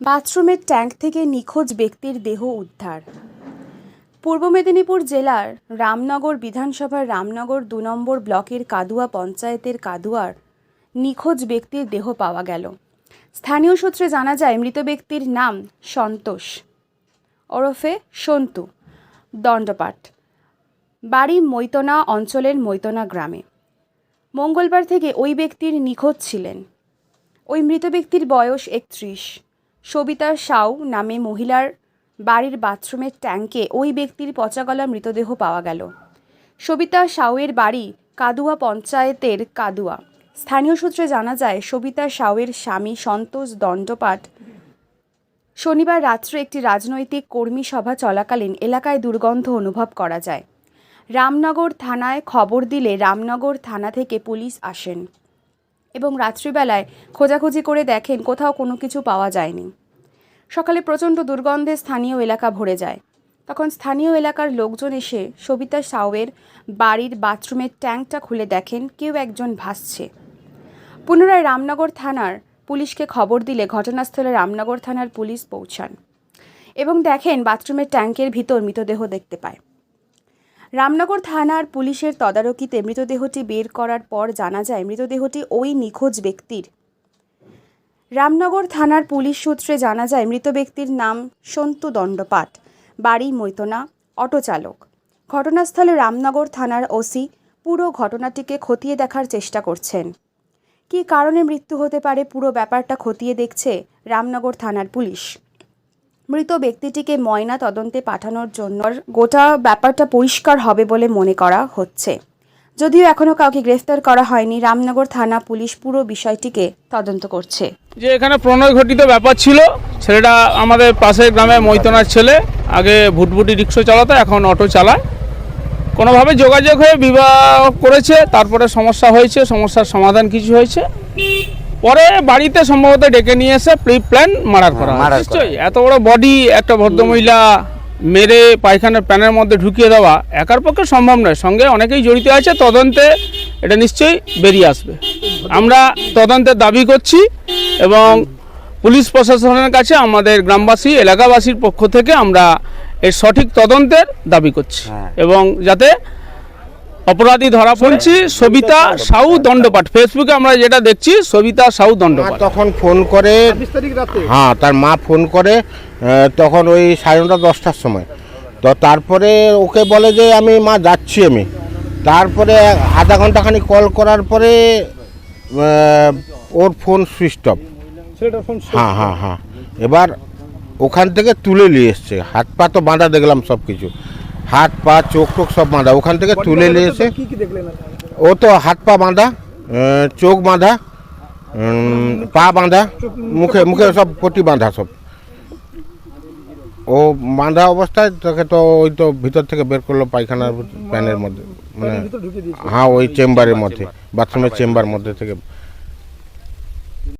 বাথরুমের ট্যাঙ্ক থেকে নিখোঁজ ব্যক্তির দেহ উদ্ধার। পূর্ব মেদিনীপুর জেলার রামনগর বিধানসভার রামনগর দু নম্বর ব্লকের কাদুয়া পঞ্চায়েতের কাদুয়ার নিখোঁজ ব্যক্তির দেহ পাওয়া গেল। স্থানীয় সূত্রে জানা যায়, মৃত ব্যক্তির নাম সন্তোষ। ওরফে সন্তু। দণ্ডপাট বাড়ি মৈতনা অঞ্চলের মৈতনা গ্রামে। মঙ্গলবার থেকে ওই ব্যক্তির নিখোঁজ ছিলেন। ওই মৃত ব্যক্তির বয়স একত্রিশ। সবিতা সাউ নামে মহিলার বাড়ির বাথরুমের ট্যাঙ্কে ওই ব্যক্তির পচাগলা মৃতদেহ পাওয়া গেল। সবিতা সাউয়ের বাড়ি কাদুয়া পঞ্চায়েতের কাদুয়া। স্থানীয় সূত্রে জানা যায়, সবিতা সাউয়ের স্বামী সন্তোষ দণ্ডপাট শনিবার রাত্রে একটি রাজনৈতিক কর্মী সভা চলাকালীন এলাকায় দুর্গন্ধ অনুভব করা যায়। রামনগর থানায় খবর দিলে রামনগর থানা থেকে পুলিশ আসেন। এবং রাত্রিবেলায় খোঁজাখুঁজি করে দেখেন কোথাও কোনো কিছু পাওয়া যায়নি। সকালে প্রচণ্ড দুর্গন্ধে স্থানীয় এলাকা ভরে যায়। তখন স্থানীয় এলাকার লোকজন এসে সবিতা সাউয়ের বাড়ির বাথরুমের ট্যাঙ্কটা খুলে দেখেন কেউ একজন ভাসছে। পুনরায় রামনগর থানার পুলিশকে খবর দিলে ঘটনাস্থলে রামনগর থানার পুলিশ পৌঁছান এবং দেখেন বাথরুমের ট্যাঙ্কের ভিতর মৃতদেহ দেখতে পায়। রামনগর থানার পুলিশের তদারকিতে মৃতদেহটি বের করার পর জানা যায় মৃতদেহটি ওই নিখোঁজ ব্যক্তির। রামনগর থানার পুলিশ সূত্রে জানা যায় মৃত ব্যক্তির নাম সন্তু দণ্ডপাট বাড়ি মৈতনা, অটো চালক। ঘটনাস্থলে রামনগর থানার ওসি পুরো ঘটনাটিকে খতিয়ে দেখার চেষ্টা করছেন। কী কারণে মৃত্যু হতে পারে পুরো ব্যাপারটা খতিয়ে দেখছে রামনগর থানার পুলিশ। মৃত ব্যক্তিটিকে ময়না তদন্তে পাঠানোর জন্য গোটা ব্যাপারটা পরিষ্কার হবে বলে মনে করা হচ্ছে। যদিও এখনও কাউকে গ্রেফতার করা হয়নি, রামনগর থানা পুলিশ পুরো বিষয়টিকে তদন্ত করছে। যে এখানে প্রণয় ঘটিত ব্যাপার ছিল, ছেলেটা আমাদের পাশের গ্রামে মৈতনার ছেলে, আগে ভুটভুটি রিক্সা চালাতো, এখন অটো চালায়। কোনোভাবে যোগাযোগ হয়ে বিবাহ করেছে, তারপরে সমস্যা হয়েছে, সমস্যার সমাধান কিছু হয়েছে। পরে বাড়িতে সম্ভবত ডেকে নিয়ে এসে প্রি প্ল্যান মার্ডার করা। নিশ্চয়ই এত বড় বডি একটা ভদ্রমহিলা মেরে পায়খানার প্যানের মধ্যে ঢুকিয়ে দেওয়া একার পক্ষে সম্ভব নয় সঙ্গে অনেকেই জড়িত আছে তদন্তে এটা নিশ্চয়ই বেরিয়ে আসবে আমরা তদন্তের দাবি করছি এবং পুলিশ প্রশাসনের কাছে আমাদের গ্রামবাসী এলাকাবাসীর পক্ষ থেকে আমরা এর সঠিক তদন্তের দাবি করছি হ্যাঁ। এবং যাতে অপরাধী ধরা পড়ছি সবিতা সাউ দণ্ডপাঠ। ফেসবুকে আমরা যেটা দেখছি সবিতা সাউ দণ্ডপাঠ। তখন ফোন করে হ্যাঁ তার মা ফোন করে তখন ওই সাড়ে নটা দশটার সময়। তো তারপরে ওকে বলে যে আমি মা যাচ্ছি আমি। তারপরে আধা ঘন্টাখানি কল করার পরে ওর ফোন সুইচ অফ। হ্যাঁ হ্যাঁ হ্যাঁ। এবার ওখান থেকে তুলে নিয়ে এসছে। হাত পা তো বাঁধা দেখলাম সব কিছু হাত পা চোখ টোক সব বাঁধা। ওখান থেকে তুলে নিয়ে এসে কি কি দেখলেন ও তো হাত পা বাঁধা চোখ বাঁধা পা বাঁধা মুখে মুখে সব পটি বাঁধা সব। ও বাঁধা অবস্থায় তাকে তো ওই তো ভিতর থেকে বের করল পায়খানার প্যানের মধ্যে মানে হ্যাঁ ওই চেম্বারের মধ্যে বাথরুমের চেম্বার মধ্যে থেকে।